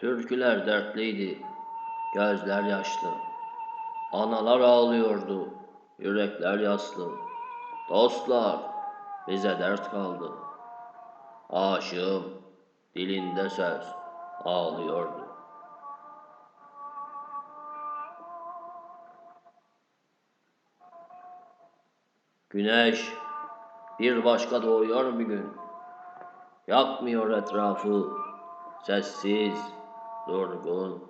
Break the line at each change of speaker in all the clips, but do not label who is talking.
Türküler dertliydi, gözler yaşlı. Analar ağlıyordu, yürekler yaslı. Dostlar, bize dert kaldı. Aşığım, dilinde söz, ağlıyordu. Güneş bir başka doğuyor bir gün. Yakmıyor etrafı, sessiz, durgun.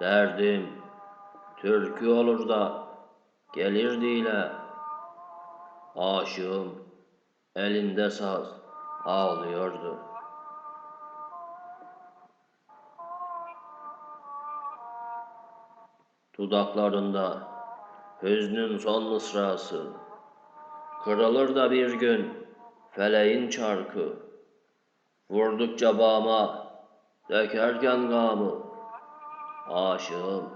Derdim türkü olur da gelir dile. Aşığım elinde saz ağlıyordu. Dudaklarında hüznün son mısrası. Kırılır da bir gün feleğin çarkı. Vurdukça bağıma dökerken gamı. Aşığım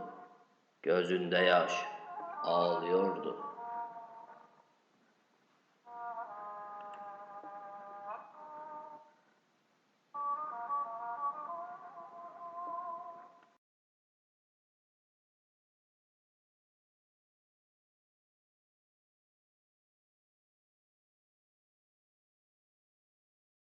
gözünde yaş ağlıyordu.